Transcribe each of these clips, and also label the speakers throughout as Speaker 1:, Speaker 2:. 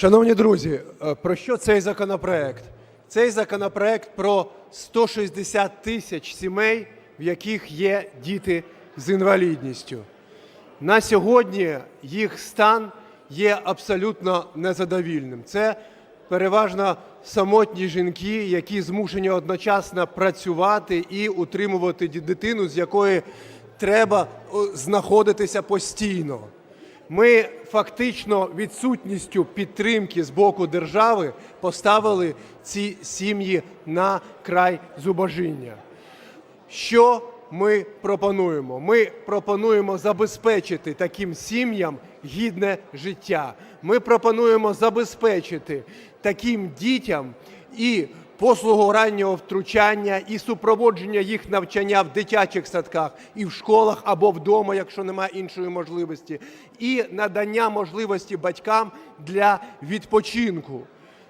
Speaker 1: Шановні друзі, е, про що цей законопроект? Цей законопроект про 160 тисяч сімей, в яких є діти з інвалідністю. На сьогодні їх стан є абсолютно незадовільним. Це переважно самотні жінки, які змушені одночасно працювати і утримувати дитину, з якої треба знаходитися постійно. Ми фактично відсутністю підтримки з боку держави поставили ці сім'ї на край зубожіння. Що ми пропонуємо? Ми пропонуємо забезпечити таким сім'ям гідне життя. Ми пропонуємо забезпечити таким дітям і послугу раннього втручання, і супроводження їх навчання в дитячих садках, і в школах або вдома, якщо немає іншої можливості, і надання можливості батькам для відпочинку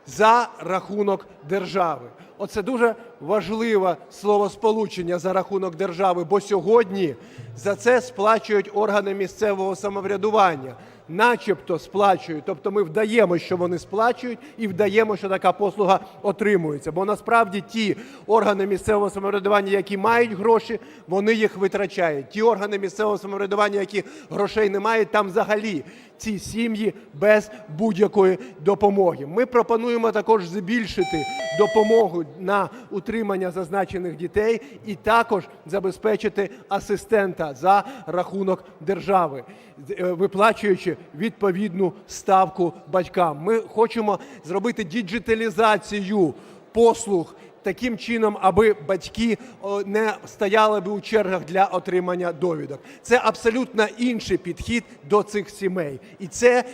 Speaker 1: за рахунок держави. Оце дуже важливе словосполучення за рахунок держави, бо сьогодні за це сплачують органи місцевого самоврядування, начебто сплачують. Тобто ми вдаємо, що вони сплачують, і вдаємо, що така послуга отримується. Бо насправді ті органи місцевого самоврядування, які мають гроші, вони їх витрачають. Ті органи місцевого самоврядування, які грошей не мають, там взагалі ці сім'ї без будь-якої допомоги. Ми пропонуємо також збільшити допомогу на утримання зазначених дітей і також забезпечити асистента за рахунок держави, е, виплачуючи відповідну ставку батькам. Ми хочемо зробити діджиталізацію послуг таким чином, аби батьки не стояли би у чергах для отримання довідок. Це абсолютно інший підхід до цих сімей, і це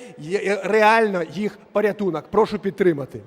Speaker 1: реально їх порятунок. Прошу підтримати.